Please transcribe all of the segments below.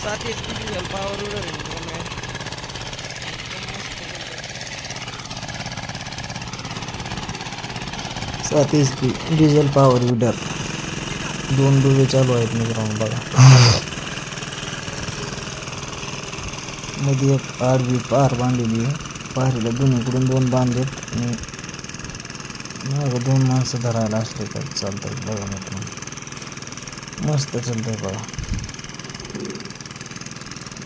सात एक P diesel power weeder आहे सात H P diesel power weeder दोन डोळे चालू आहेत मित्रांनो बघा मध्ये एक आडवी पार बांधलेली आहे पारीला दोन्हीकडून दोन बांधलेत आणि मागं दोन माणसं धरायला असले तर चालतात बघा मित्रांनो मस्त चालतंय बघा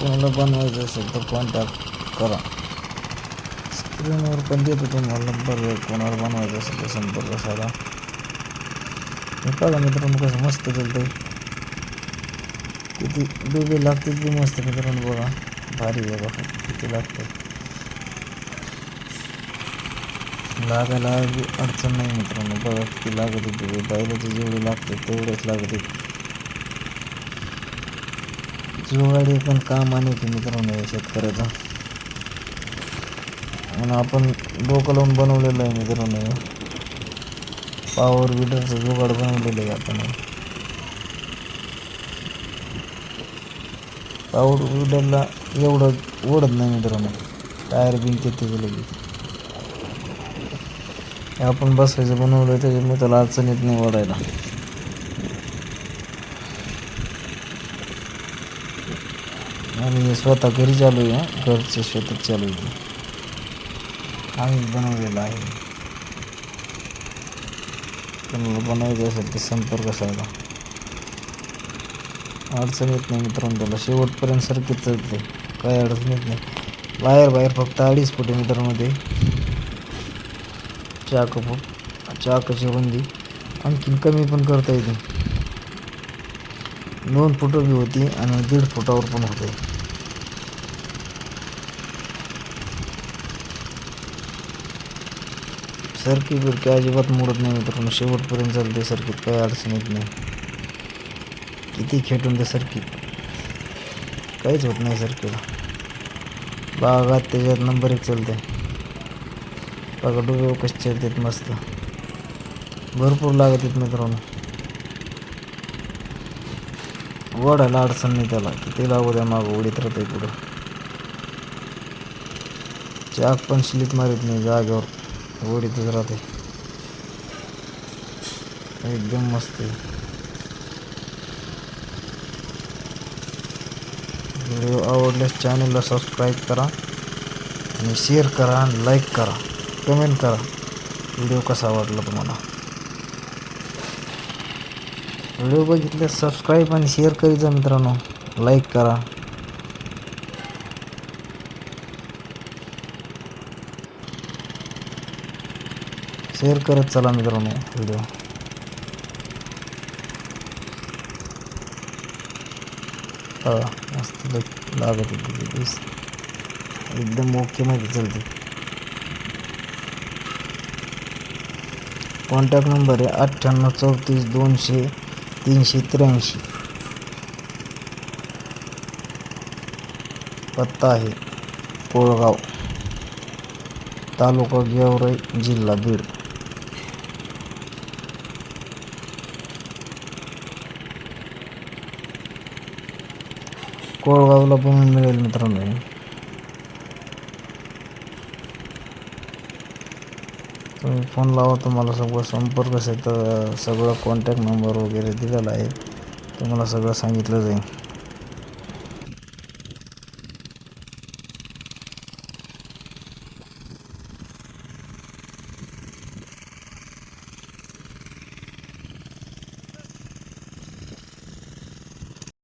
कोणाला बनवायचं असेल तर कॉन्टॅक्ट करा. स्क्रीनवर पण देतो तुम्हाला नंबर कोणाला बनवायचं असेल तर संपर्क साधा. हे बघा मित्रांनो कसं मस्त चालतं किती डोबे लागतील बी मस्त मित्रांनो बघा. भारी आहे बघा किती लागतात. लागायला अडचण नाही मित्रांनो बघा किती लागत होते. बैलाचे जेवढे लागते तेवढेच लागते जुगाडी पण काम आणि की मित्रांनो या शेतकऱ्याचा. आणि आपण डोकं लावून बनवलेलं आहे मित्रांनो पॉवर विडरचं जुगाड बनवलेलं आहे आपण पॉवर विडरला एवढं ओढत नाही मित्रांनो. टायर बिन किती त्याचं लगेच आपण बसायचं बनवलं आहे त्याच्यामुळे त्याला अडचण येत नाही ओढायला. आणि स्वतः घरी चालू आहे घरचे शेतात चालू आहे आम्ही बनवलेलं आहे. तुम्हाला बनवायचं असेल तर संपर्क साधा. अडचण येत नाही मित्रांनो त्याला शेवटपर्यंत सर्किट चालते काही अडचण येत नाही. वायर बाहेर फक्त अडीच फुट मीटरमध्ये मित्रांनो ते चाक फूट चाकाची रुंदी आणखीन कमी पण करता येते. दोन फुटं बी होती आणि दीड फुटावर पण होते. सर्किट बिरकी अजिबात मोडत नाही मित्रांनो. शेवटपर्यंत चालते सर्किट काही अडचण येत नाही. किती खेटून ते सर्किट काहीच होत नाही सर्किट बागात त्याच्यात नंबर एक चालते बघा डोळे कसे चालतात मस्त. भरपूर लागत आहेत मित्रांनो. वडायला अडचण नाही त्याला. किती लागू द्या मागं उडीत राहते पुढं. चाक पण स्लिप मारत नाही जागेवर. ओढीतच राहते. एकदम मस्त आहे. व्हिडिओ आवडल्यास चॅनलला सबस्क्राईब करा आणि शेअर करा आणि लाईक करा. कमेंट करा. व्हिडिओ कसा वाटला तुम्हाला? व्हिडिओ बघितल्यास सबस्क्राईब आणि शेअर करीत जा मित्रांनो. लाईक करा. शेअर करत चला मित्रांनो व्हिडिओ. हां मस्त लागत होती एकदम ओके माहिती चालते. कॉन्टॅक्ट नंबर आहे अठ्ठ्याण्णव चौतीस दोनशे तीनशे त्र्याऐंशी. पत्ता आहे कोळगाव तालुका गेवराई जिल्हा बीड. कोळगावला पण मिळेल मित्रांनो तुम्ही फोन लावा तुम्हाला सगळं संपर्क सगळं कॉन्टॅक्ट नंबर वगैरे दिलेला आहे. तुम्हाला सगळं सांगितलं जाईल